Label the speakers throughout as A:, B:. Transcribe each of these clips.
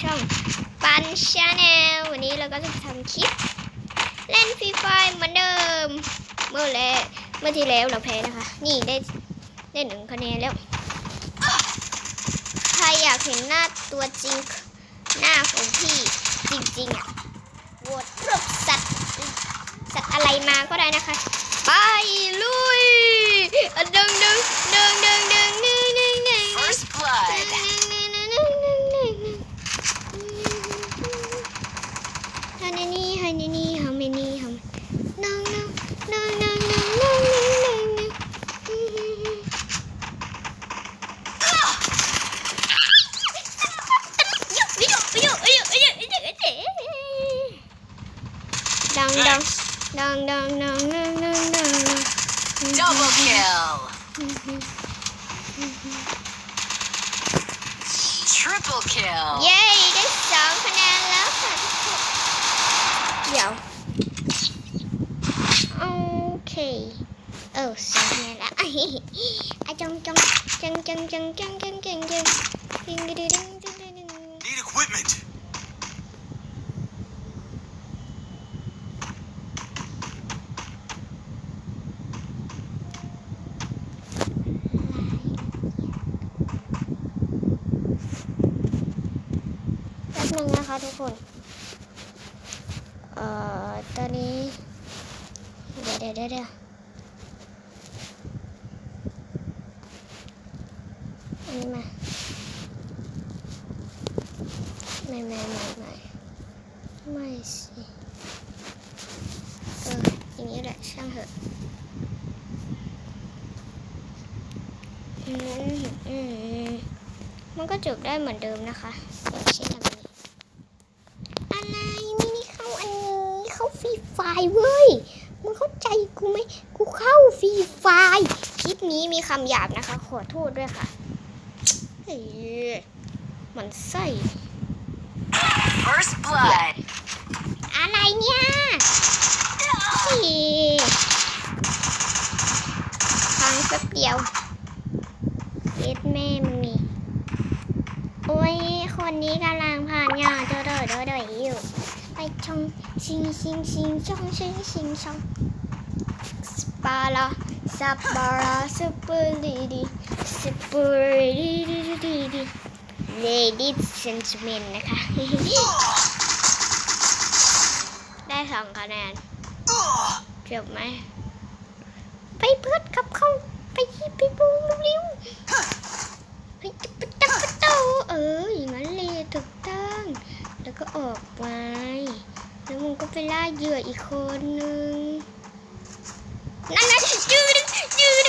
A: ช่องปันชาแนลวันนี้เราก็จะทำคลิป เล่นฟรีไฟเหมือนเดิม เมื่อแล้วเมื่อที่แล้วเราแพ้นะคะ นี่ได้ได้หนึ่งคะแนนแล้ว ใครอยากเห็นหน้าตัวจริง หน้าของพี่จริงๆอะโหวตรูปสัตว์สัตว์อะไรมาก็ได้นะคะ ไปลุยอะดึงดึงดึงดึง ดังดังดังดังดังดังดัง
B: Double kill. Triple kill.
A: เย้ได้สองคะแนนแล้วค่ะทุกคนเดี๋ยว โอเค เออสองคะแนนแล้วอะจงจงจังจังจังจังจังจังจังดึงดึงดึงดึงดึงดึง
C: Need equipment.
A: นึงนะคะทุกคน เอ่อ ตอนนี้ เดี๋ยวเดี๋ยวเดี๋ยวอันนี้มา ไม่ไม่ไม่ไม่ไม่สิเอออย่างนี้แหละช่างเถอะมอืมมันก็จบได้เหมือนเดิมนะคะอเช่นแบบนี้ อะไรไม่ได้เข้าอันนี้เข้าฟรีไฟล์ เว้ยมึงเข้าใจกูไหมกูเข้าฟรีไฟล์คลิปนี้มีคำหยาบนะคะ ขอโทษด้วยค่ะเฮ้ยมันไส้
B: First blood.
A: อะไรเนี่ยเฮ้ยฟังแป๊บเดียวเอ็ดแม่มึงนี่ โอ้ย คนนี้กำลังผ่านงานเด้อเด้อเด้อเด้ออยู่ ไปชงชิงชิงชิงชงชิงชิงชงสปาลาสปาลาสปาลีดีสปาลีดีดีดีดี ladies and gentlemen นะคะ ได้สองคะแนนจบไหม ไปเพื่อนขับเข้าไปไปบูเร็วๆไปจับปะจับปะเต้าเออ อย่างนั้นเลยถูกต้อง แล้วก็ออกไป แล้วมึงก็ไปล่า เหยื่ออีกคนนึง นั่นนะยืดยืด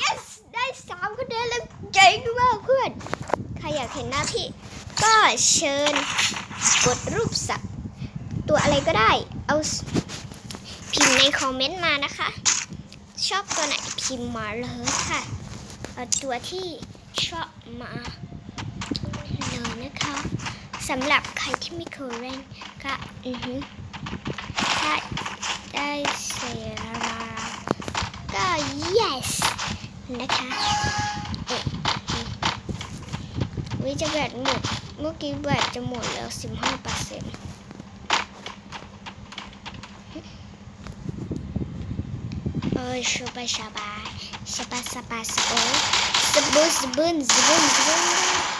A: yes ได้สามคะแนนแล้วเจ๋งมากเพื่อน ใครอยากเห็นหน้าพี่ ก็เชิญกดรูปสัตว์ตัวอะไรก็ได้ เอาพิมพ์ในคอมเมนต์มานะคะ ชอบตัวไหนพิมพ์มาเลยค่ะ เอาตัวที่ชอบมาเลยนะคะสำหรับใครที่ไม่เคยเล่นก็อือฮึถ้าได้ เสียราก็ yes นะคะเอ๊ะอืมวิจะแบตหมด เมื่อกี้แบตจะหมดแล้ว15เปอร์เซ็นต์เอ้ยสบายสบายสบายสบายสบายสบุนสบุนสบุนสบุน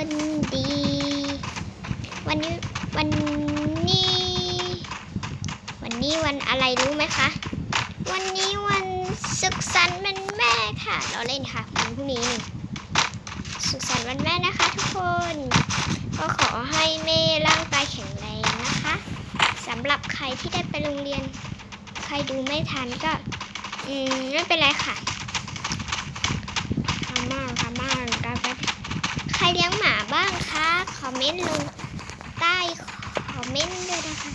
A: คนดี วันนี้วันนี้ วันนี้วันอะไรรู้ไหมคะ วันนี้วันสุขสันต์วันแม่ค่ะ เราเล่นค่ะวันพรุ่งนี้นี่สุขสันต์วันแม่นะคะทุกคน ก็ขอให้แม่ร่างกายแข็งแรงนะคะสำหรับใครที่ได้ไปโรงเรียน ใครดูไม่ทันก็ อืมไม่เป็นไรค่ะคามาคามากันไปใคร เลี้ยงหมาบ้างคะคอมเมนต์ลงใต้คอมเมนต์ด้วยนะคะ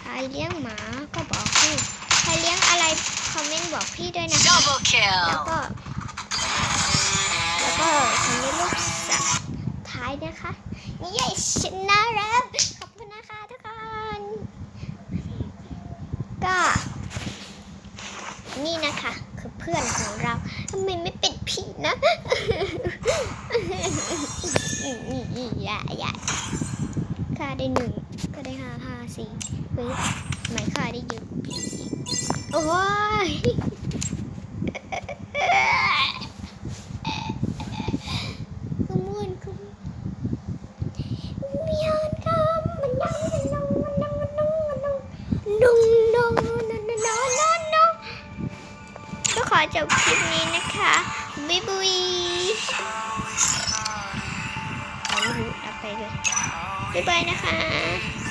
A: ใครเลี้ยงหมาก็บอกพี่ ใครเลี้ยงอะไรคอมเมนต์บอกพี่ด้วยนะคะ
B: Double
A: แล้ว
B: kill.
A: ก็ แล้วก็สำเร็จรูปสัตว์ท้ายนะคะ เย้ชนะแล้ว นะอย่าอย่าค่าได้หนึ่งข้าได้ห้าห้าสี่เฮ้ยหม่ข้าได้เยอะโอ้ยขมวนขมมีอนคำมันดังมันดังมันดังมันดังมันดังดุงดุงดุงดุงดุงดุงก็ขอจบคลิปนี้นะคะ บ๊ายบุยไม่รู้เอาไปเลยบ๊ายบายนะคะ